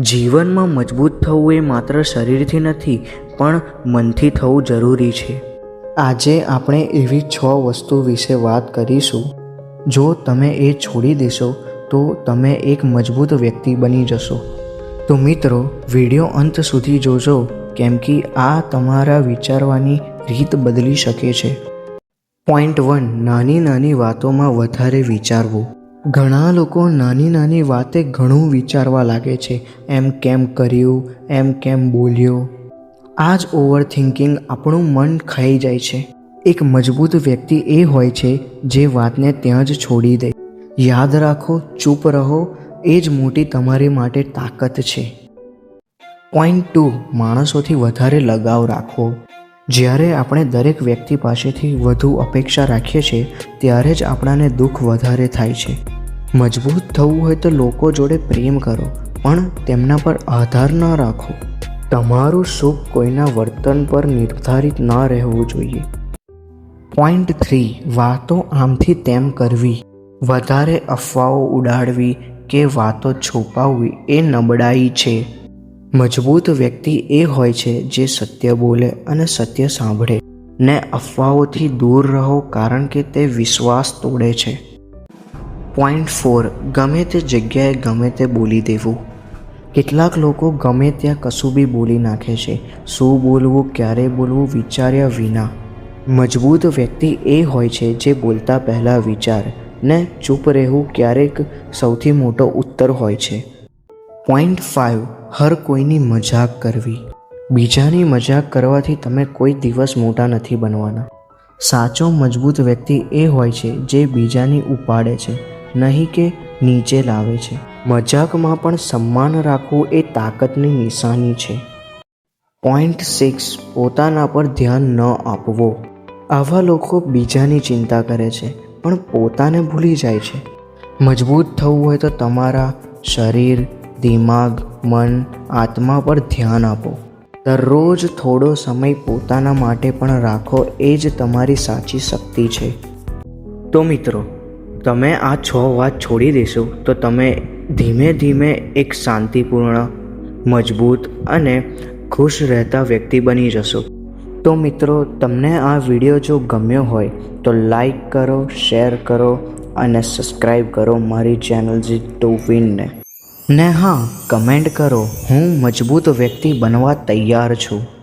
જીવનમાં મજબૂત થવું એ માત્ર શરીરથી નથી, પણ મનથી થવું જરૂરી છે. આજે આપણે એવી છ વસ્તુ વિશે વાત કરીશું. જો તમે એ છોડી દેશો, તો તમે એક મજબૂત વ્યક્તિ બની જશો. તો મિત્રો, વીડિયો અંત સુધી જોજો, કેમ કે આ તમારા વિચારવાની રીત બદલી શકે છે. પોઈન્ટ વન નાની નાની વાતોમાં વધારે વિચારવું. ઘણા લોકો નાની નાની વાતે ઘણું વિચારવા લાગે છે. એમ કેમ કર્યું? એમ કેમ બોલ્યો? આ જ ઓવર થિંકિંગ આપણું મન ખાઈ જાય છે. એક મજબૂત વ્યક્તિ એ હોય છે જે વાતને ત્યાં જ છોડી દે. યાદ રાખો, ચૂપ રહો, એ જ મોટી તમારી માટે તાકાત છે. પોઈન્ટ ટુ માણસોથી વધારે લગાવ રાખવો જ્યારે આપણે દરેક વ્યક્તિ પાસેથી વધુ અપેક્ષા રાખીએ છીએ, ત્યારે જ આપણાને દુઃખ વધારે થાય છે. મજબૂત થવું હોય તો લોકો જોડે પ્રેમ કરો, પણ તેમના પર આધાર ન રાખો. તમારું સુખ કોઈના વર્તન પર નિર્ધારિત ન રહેવું જોઈએ. પોઈન્ટ થ્રી વાતો આમથી તેમ કરવી. વધારે અફવાઓ ઉડાડવી કે વાતો છુપાવવી એ નબળાઈ છે. મજબૂત વ્યક્તિ એ હોય છે જે સત્ય બોલે અને સત્ય સાંભળે. ને અફવાઓથી દૂર રહો કારણ કે તે વિશ્વાસ તોડે છે. પોઈન્ટ ફોર ગમે તે જગ્યાએ ગમે તે બોલી દેવું. કેટલાક લોકો ગમે ત્યાં કશું બી બોલી નાખે છે. શું બોલવું, ક્યારે બોલવું, વિચાર્યા વિના. મજબૂત વ્યક્તિ એ હોય છે જે બોલતા પહેલાં વિચાર ને ચૂપ રહેવું ક્યારેક સૌથી મોટો ઉત્તર હોય છે. પોઈન્ટ ફાઇવ હર કોઈની મજાક કરવી. બીજાની મજાક કરવાથી તમે કોઈ દિવસ મોટા નથી બનવાના. સાચો મજબૂત વ્યક્તિ એ હોય છે જે બીજાની ઉપાડે છે. નહીં કે નીચે લાવે છે. મજાકમાં પણ સન્માન રાખવું એ તાકાતની નિશાની છે. પોઈન્ટ સિક્સ, પોતાના પર ધ્યાન ન આપવો. આવા લોકો બીજાની ચિંતા કરે છે, પણ પોતાને ભૂલી જાય છે. મજબૂત થવું હોય તો તમારા શરીર, દિમાગ, મન, આત્મા પર ધ્યાન આપો. દરરોજ થોડો સમય પોતાના માટે પણ રાખો એ જ તમારી સાચી શક્તિ છે. તો મિત્રો તમે આ છ વાત છોડી દેશો, તો તમે ધીમે ધીમે એક શાંતિપૂર્ણ, મજબૂત અને ખુશ રહેતા વ્યક્તિ બની જશો. તો મિત્રો, તમને આ વીડિયો જો ગમ્યો હોય, તો લાઈક કરો, શેર કરો અને સબસ્ક્રાઈબ કરો મારી ચેનલ જી ટુ વિનને ને હા, કમેન્ટ કરો, હું મજબૂત વ્યક્તિ બનવા તૈયાર છું.